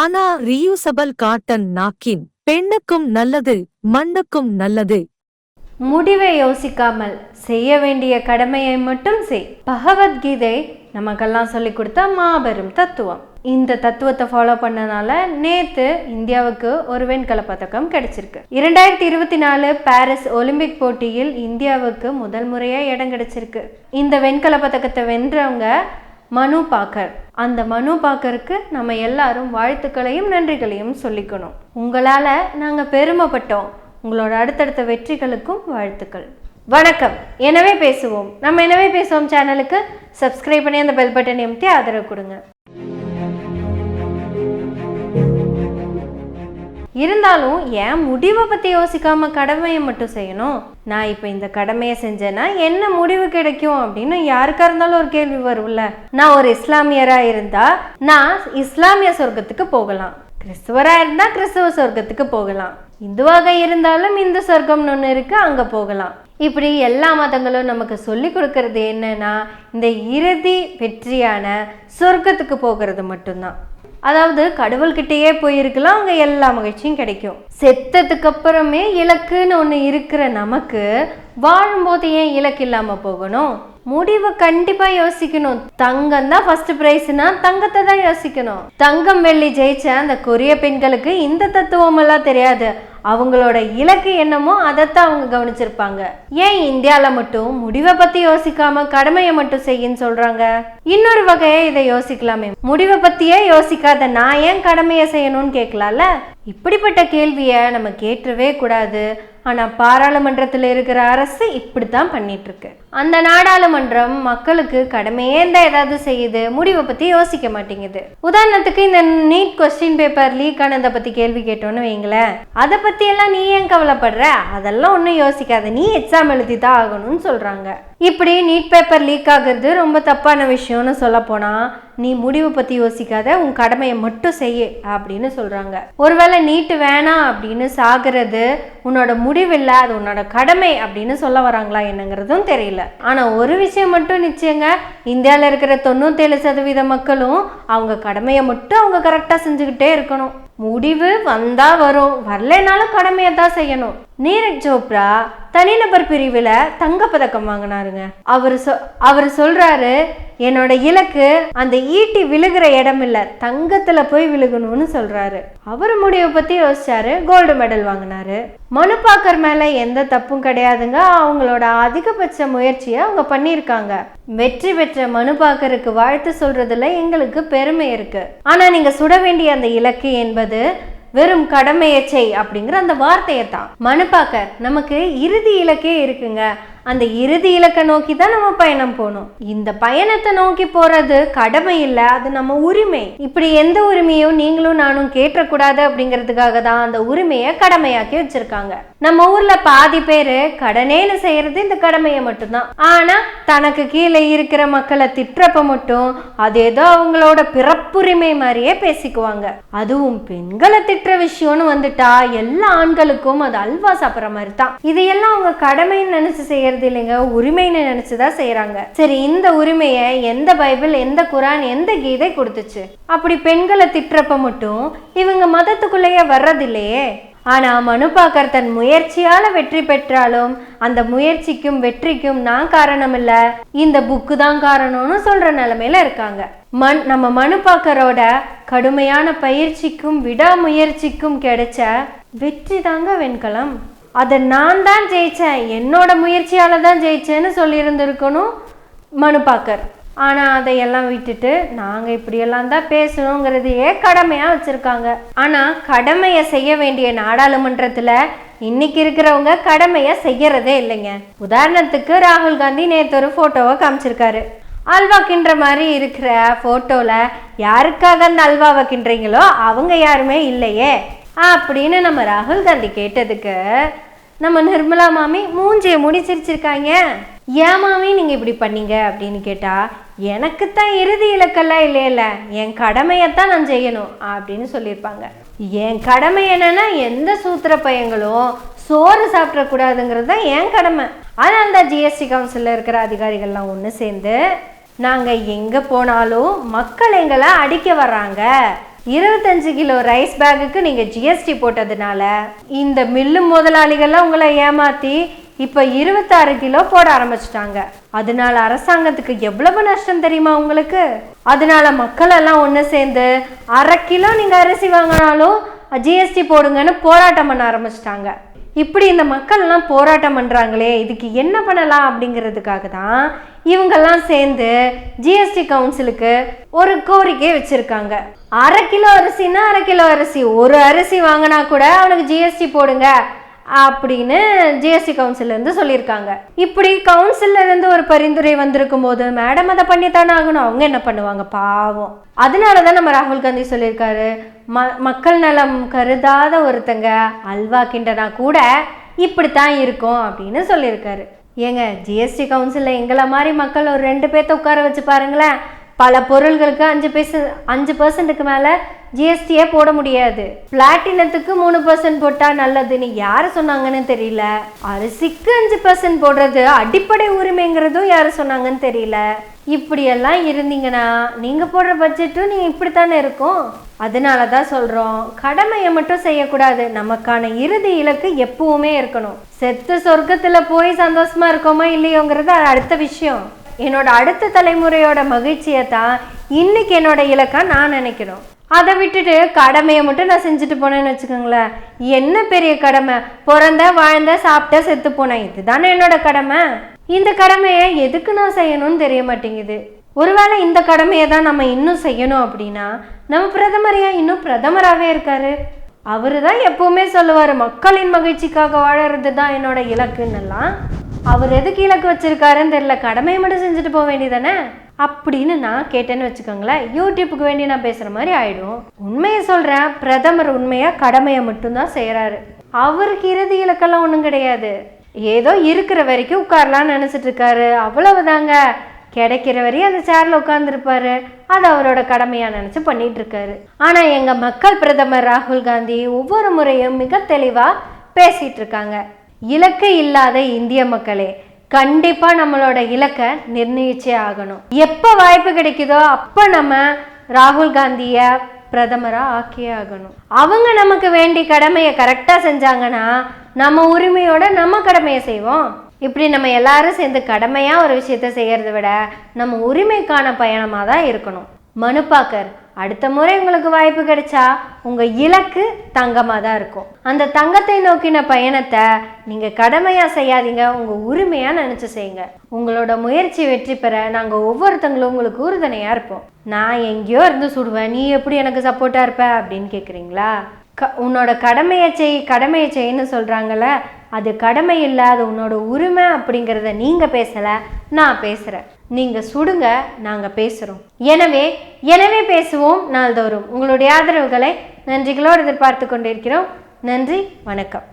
ஆனா reusable cotton நாக்கின் பெண்ணுக்கும் நல்லது மண்ணுக்கும் நல்லது. முடிவை யோசிக்காமல் செய்ய வேண்டிய கடமையை மட்டும் செய். பகவத்கீதை நமக்கெல்லாம் சொல்லி கொடுத்த மாபெரும் தத்துவம். இந்த தத்துவத்தை ஃபாலோ பண்ணனால நேத்து இந்தியாவுக்கு ஒரு வெண்கல பதக்கம் கிடைச்சிருக்கு. இரண்டாயிரத்தி இருபத்தி நாலு பாரிஸ் ஒலிம்பிக் போட்டியில் இந்தியாவுக்கு முதல் முறையா இடம் கிடைச்சிருக்கு. இந்த வெண்கல பதக்கத்தை வென்றவங்க மனு பாக்கர். அந்த மனு பாக்கருக்கு நம்ம எல்லாரும் வாழ்த்துக்களையும் நன்றிகளையும் சொல்லிக்கணும். உங்களால் நாங்கள் பெருமைப்பட்டோம். உங்களோட அடுத்தடுத்த வெற்றிகளுக்கும் வாழ்த்துக்கள். வணக்கம். எனவே பேசுவோம். நம்ம எனவே பேசுவோம் சேனலுக்கு சப்ஸ்கிரைப் பண்ணி அந்த பெல் பட்டனை எம்டி ஆதரவு கொடுங்க. இருந்தாலும் ஏன் முடிவை பற்றி யோசிக்காம கடமையை மட்டும் செய்யணும். நான் இப்போ இந்த கடமையை செஞ்சேன்னா என்ன முடிவு கிடைக்கும் அப்படின்னு யாருக்காக இருந்தாலும் ஒரு கேள்வி வரும்ல. நான் ஒரு இஸ்லாமியராக இருந்தால் நான் இஸ்லாமிய சொர்க்கத்துக்கு போகலாம். கிறிஸ்துவராக இருந்தால் கிறிஸ்துவ சொர்க்கத்துக்கு போகலாம். இந்துவாக இருந்தாலும் இந்து சொர்க்கம்னு ஒன்று இருக்குது அங்கே போகலாம். இப்படி எல்லா மதங்களும் நமக்கு சொல்லி கொடுக்கறது என்னன்னா இந்த இறுதி வெற்றியான சொர்க்கத்துக்கு போகிறது மட்டும்தான். அதாவது கடவுள்கிட்டயே போயிருக்கலாம் அங்கே எல்லா மகிழ்ச்சியும் கிடைக்கும். செத்ததுக்கு அப்புறமே இலக்குன்னு ஒன்று இருக்கிற நமக்கு வாழும்போது ஏன் இலக்கு இல்லாமல் போகணும்? முடிவு கண்டிப்பா யோசிக்கணும். தங்கம் தான் ஃபர்ஸ்ட் பிரைஸ்னா தங்கத்தை தான் யோசிக்கணும். தங்கம் வெள்ளி ஜெயிச்ச அந்த கொரிய பெண்களுக்கு இந்த தத்துவம் எல்லாம் தெரியாது. அவங்களோட இலக்கு என்னமோ அதைத்தான் அவங்க கவனிச்சிருப்பாங்க. ஏன் இந்தியால மட்டும் முடிவை பத்தி யோசிக்காம கடமையை மட்டும் செய்யுன்னு சொல்றாங்க? இன்னொரு வகையை இதை யோசிக்கலாமே. முடிவை பத்தியே யோசிக்காத நான் ஏன் கடமையை செய்யணும்னு கேட்கலாம்ல? இப்படிப்பட்ட கேள்வியை நம்ம கேட்டவே கூடாது. ஆனால் பாராளுமன்றத்தில் இருக்கிற அரசு இப்படி தான் இருக்கு அந்த நாடாளுமன்றம் மக்களுக்கு கடமையே இருந்தால் ஏதாவது செய்யுது. முடிவை பற்றி யோசிக்க மாட்டேங்குது. உதாரணத்துக்கு இந்த நீட் கொஸ்டின் பேப்பர் லீக் ஆனதை பற்றி கேள்வி கேட்டோன்னு வைங்களேன் அதை பற்றியெல்லாம் நீ ஏன் கவலைப்படுற? அதெல்லாம் ஒன்றும் யோசிக்காத. நீ எக்ஸாம் எழுதி தான் ஆகணும்னு சொல்கிறாங்க இப்படி நீட் பேப்பர் லீக் ஆகிறது ரொம்ப தப்பான விஷயம்னு சொல்ல போனால் நீ முடிவை பற்றி யோசிக்காத உன் கடமையை மட்டும் செய்ய அப்படின்னு சொல்கிறாங்க ஒருவேளை நீட்டு வேணாம் அப்படின்னு சாகிறது உன்னோட முடிவில்லை அது உன்னோட கடமை அப்படின்னு சொல்ல வராங்களா என்னங்கிறதும் தெரியல. ஆனால் ஒரு விஷயம் மட்டும் நிச்சயங்க இந்தியாவில் இருக்கிற தொண்ணூத்தேழு சதவீத மக்களும் அவங்க கடமையை மட்டும் அவங்க கரெக்டாக செஞ்சுக்கிட்டே இருக்கணும். முடிவு வந்தால் வரும் வரலைனாலும் கடமையை தான் செய்யணும். நீரஜ் சோப்ரா தனிநபர் பிரிவில் தங்கப்பதக்கம் வாங்கினாருங்க. அவர் சொ அவர் சொல்கிறாரு என்னோட இலக்கு அந்த ஈட்டி விழுகிற இடம் இல்லை தங்கத்தில் போய் விழுகணும்னு சொல்கிறாரு அவர் முடிவை பற்றி யோசிச்சாரு கோல்டு மெடல் வாங்கினாரு. மனுப்பாக்கர் மேலே எந்த தப்பும் கிடையாதுங்க. அவங்களோட அதிகபட்ச முயற்சியை அவங்க பண்ணியிருக்காங்க. வெற்றி பெற்ற மனுப்பாக்கருக்கு வாழ்த்து சொல்றதுல எங்களுக்கு பெருமை இருக்கு. ஆனால் நீங்கள் சுட வேண்டிய அந்த இலக்கு என்பது வெறும் கடமையை செய் அப்படிங்கிற அந்த வார்த்தையை தான் மனுப்பாக்கர் நமக்கு இறுதி இலக்கே இருக்குங்க. அந்த இறுதி இலக்கை நோக்கி தான் நம்ம பயணம் போகணும். இந்த பயணத்தை நோக்கி போறது கடமை இல்லை அது நம்ம உரிமை. இப்படி எந்த உரிமையும் நீங்களும் நானும் கேட்டக்கூடாது அப்படிங்கிறதுக்காக தான் அந்த உரிமையை கடமையாக்கி வச்சிருக்காங்க. நம்ம ஊர்ல பாதி பேரு கடனேன்னு செய்யறது இந்த கடமையை மட்டும்தான். ஆனா தனக்கு கீழே இருக்கிற மக்களை திட்டுறப்ப மட்டும் அது ஏதோ அவங்களோட பிறப்புரிமை மாதிரியே பேசிக்குவாங்க. அதுவும் பெண்களை திட்டுற விஷயம்னு வந்துட்டா எல்லா ஆண்களுக்கும் அது அல்வா சாப்பிட்ற மாதிரி தான் இதையெல்லாம் அவங்க கடமைன்னு நினைச்சு செய்யறது இல்லைங்க உரிமைன்னு நினைச்சுதான் செய்யறாங்க சரி இந்த உரிமையை எந்த பைபிள் எந்த குரான் எந்த கீதை கொடுத்துச்சு? அப்படி பெண்களை திட்டுறப்ப மட்டும் இவங்க மதத்துக்குள்ளேயே வர்றதில்லையே. ஆனா மனுபாக்கர் தன் முயற்சியால வெற்றி பெற்றாலும் அந்த முயற்சிக்கும் வெற்றிக்கும் நான் காரணம் இல்ல இந்த புக்கு தான் காரணம்னு சொல்ற நிலைமையில இருக்காங்க. மண் நம்ம மனுபாக்கரோட கடுமையான பயிற்சிக்கும் விடாமுயற்சிக்கும் கிடைச்ச வெற்றி தாங்க வெண்கலம். அதை நான் தான் ஜெயித்தேன் என்னோட முயற்சியால் தான் ஜெயிச்சேன்னு சொல்லியிருந்திருக்கணும் மனுபாக்கர். ஆனால் அதையெல்லாம் விட்டுட்டு நாங்கள் இப்படியெல்லாம் தான் பேசணுங்கிறதையே கடமையாக வச்சுருக்காங்க. ஆனால் கடமையை செய்ய வேண்டிய நாடாளுமன்றத்தில் இன்னைக்கு இருக்கிறவங்க கடமையை செய்யறதே இல்லைங்க. உதாரணத்துக்கு ராகுல் காந்தி நேற்று ஒரு ஃபோட்டோவை காமிச்சிருக்காரு. அல்வா கின்ற மாதிரி இருக்கிற ஃபோட்டோவில் யாருக்காக அந்த அல்வாவை கிண்டுறீங்களோ அவங்க யாருமே இல்லையே. அப்படின்னு நம்ம ராகுல் காந்தி கேட்டதுக்கு நம்ம நிர்மலா மாமி மூஞ்சியை முடிச்சிருச்சிருக்காங்க. ஏன் மாமி நீங்கள் இப்படி பண்ணீங்க அப்படின்னு கேட்டால் எனக்கு தான் இறுதி இலக்கெல்லாம் இல்லையில என் கடமையைத்தான் நான் செய்யணும் அப்படின்னு சொல்லியிருப்பாங்க. என் கடமை என்னன்னா எந்த சூத்திர பையங்களும் சோறு சாப்பிடக்கூடாதுங்கிறது தான் என் கடமை. அதனால தான் ஜிஎஸ்டி கவுன்சிலில் இருக்கிற அதிகாரிகள்லாம் ஒன்று சேர்ந்து நாங்கள் எங்கே போனாலும் மக்கள் எங்களை அடிக்க வர்றாங்க. இருபத்தஞ்சு கிலோ ரைஸ் பேக்குக்கு நீங்கள் ஜிஎஸ்டி போட்டதுனால இந்த மில்லு முதலாளிகள்லாம் உங்களை ஏமாற்றி இப்போ இருபத்தாறு கிலோ போட ஆரம்பிச்சிட்டாங்க. அதனால அரசாங்கத்துக்கு எவ்வளவு நஷ்டம் தெரியுமா உங்களுக்கு? அதனால மக்கள் எல்லாம் ஒன்று சேர்ந்து அரை கிலோ நீங்கள் அரிசி வாங்கினாலும் ஜிஎஸ்டி போடுங்கன்னு போராட்டம் பண்ண ஆரம்பிச்சிட்டாங்க. இப்படி இந்த மக்கள் எல்லாம் போராட்டம் பண்ணுறாங்களே இதுக்கு என்ன பண்ணலாம் அப்படிங்கிறதுக்காக தான் இவங்கெல்லாம் சேர்ந்து ஜிஎஸ்டி கவுன்சிலுக்கு ஒரு கோரிக்கை வச்சுருக்காங்க. அரை கிலோ அரிசின்னா அரை கிலோ அரிசி. ஒரு அரிசி வாங்கினா கூட அவனுக்கு ஜிஎஸ்டி போடுங்க. அப்படின்னு ஜிஎஸ்டி கவுன்சிலேருந்து சொல்லியிருக்காங்க. இப்படி கவுன்சில்ல இருந்து ஒரு பரிந்துரை வந்திருக்கும் போது மேடம் அதை பண்ணித்தானே ஆகணும். அவங்க என்ன பண்ணுவாங்க? பாவம். அதனால தான் நம்ம ராகுல் காந்தி சொல்லியிருக்காரு. ம மக்கள் நலம் கருதாத ஒருத்தங்க அல்வா கிண்டனா கூட இப்படித்தான் இருக்கும் அப்படின்னு சொல்லியிருக்காரு. ஏங்க ஜிஎஸ்டி கவுன்சிலில் எங்களை மாதிரி மக்கள் ஒரு ரெண்டு பேர்த்த உட்கார வச்சு பாருங்களேன். பல பொருள்களுக்கு அஞ்சு பைச அஞ்சு பர்சன்ட்டுக்கு மேலே ஜிஎஸ்டியே போட முடியாது. பிளாட்டினத்துக்கு மூணு பர்சன்ட் போட்டால் நல்லதுன்னு யார் சொன்னாங்கன்னு தெரியல. அரிசிக்கு அஞ்சு பர்சன்ட் போடுறது அடிப்படை உரிமைங்கிறதும் யார் சொன்னாங்கன்னு தெரியல. இப்படியெல்லாம் இருந்தீங்கன்னா நீங்கள் போடுற பட்ஜெட்டும் நீங்கள் இப்படித்தானே இருக்கும். அதனால தான் சொல்கிறோம் கடமையை மட்டும் செய்யக்கூடாது. நமக்கான இறுதி இலக்கு எப்பவுமே இருக்கணும். செத்து சொர்க்கத்தில் போய் சந்தோஷமாக இருக்கோமா இல்லையோங்கிறது அது அடுத்த விஷயம். என்னோட அடுத்த தலைமுறையோட மகிழ்ச்சியை தான் இன்னைக்கு என்னோட இலக்கா நான் நினைக்கணும் அதை விட்டுட்டு கடமையை மட்டும் நான் செஞ்சுட்டு போனேன்னு வச்சுக்கோங்களேன். என்ன பெரிய கடமை? பிறந்த வாழ்ந்த சாப்பிட்ட செத்து போனேன் இதுதானே என்னோட கடமை? இந்த கடமையை எதுக்கு நான் செய்யணும்னு தெரிய மாட்டேங்குது. ஒருவேளை இந்த கடமையை தான் நம்ம இன்னும் செய்யணும் அப்படின்னா நம்ம பிரதமரையா இன்னும் பிரதமராகவே இருக்காரு? அவரு தான் எப்பவுமே சொல்லுவார் மக்களின் மகிழ்ச்சிக்காக வாழறது தான் என்னோட இலக்குன்னெல்லாம். அவர் எது கிழக்கு வச்சிருக்காருன்னு தெரியல. கடமையை மட்டும் செஞ்சுட்டு போக வேண்டியதானே அப்படின்னு நான் கேட்டேன்னு வச்சுக்கோங்களேன். யூடியூப்புக்கு வேண்டி நான் பேசுகிற மாதிரி ஆயிடும். உண்மையை சொல்கிறேன் பிரதமர் உண்மையாக கடமையை மட்டும்தான் செய்கிறாரு அவருக்கு இறுதி இலக்கெல்லாம் ஒன்றும் கிடையாது. ஏதோ இருக்கிற வரைக்கும் உட்காரலாம்னு நினச்சிட்டு இருக்காரு. அவ்வளவுதாங்க. கிடைக்கிற வரையும் அந்த சேர்ல உட்காந்துருப்பாரு அது அவரோட கடமையா நினைச்சு பண்ணிட்டு இருக்காரு. ஆனா எங்க மக்கள் பிரதமர் ராகுல் காந்தி ஒவ்வொரு முறையும் மிக தெளிவா பேசிட்டு இருக்காங்க. இலக்கு இல்லாத இந்திய மக்களே கண்டிப்பா நம்மளோட இலக்கை நிர்ணயிச்சே ஆகணும். எப்ப வாய்ப்பு கிடைக்குதோ அப்ப நம்ம ராகுல் காந்திய பிரதமராக ஆக்கியே ஆகணும். அவங்க நமக்கு வேண்டி கடமையை கரெக்டாக செஞ்சாங்கன்னா நம்ம உரிமையோட நம்ம கடமையை செய்வோம். இப்படி நம்ம எல்லாரும் சேர்ந்து கடமையாக ஒரு விஷயத்த செய்கிறத விட நம்ம உரிமைக்கான பயணமாக தான் இருக்கணும் மனுப்பாக்கர் அடுத்த முறை உங்களுக்கு வாய்ப்பு கிடைச்சா உங்கள் இலக்கு தங்கமாக தான் இருக்கும். அந்த தங்கத்தை நோக்கின பயணத்தை நீங்கள் கடமையாக செய்யாதீங்க. உங்கள் உரிமையாக நினச்சி செய்யுங்க. உங்களோட முயற்சி வெற்றி பெற நாங்கள் ஒவ்வொருத்தங்களும் உங்களுக்கு உறுதுணையாக இருப்போம். நான் எங்கேயோ இருந்து சுடுவேன். நீ எப்படி எனக்கு சப்போர்ட்டாக இருப்ப அப்படின்னு கேட்குறீங்களா க உன்னோட கடமையை செய் கடமையை செய்ன்னு சொல்கிறாங்கள அது கடமை இல்லை அது உன்னோட உரிமை அப்படிங்கிறத நீங்கள் பேசலை நான் பேசுகிறேன் நீங்கள் சுடுங்க நாங்கள் பேசுகிறோம் எனவே எனவே பேசுவோம் நாள்தோறும். உங்களுடைய ஆதரவுகளை நன்றிகளோடு எதிர்பார்த்து கொண்டிருக்கிறோம். நன்றி வணக்கம்.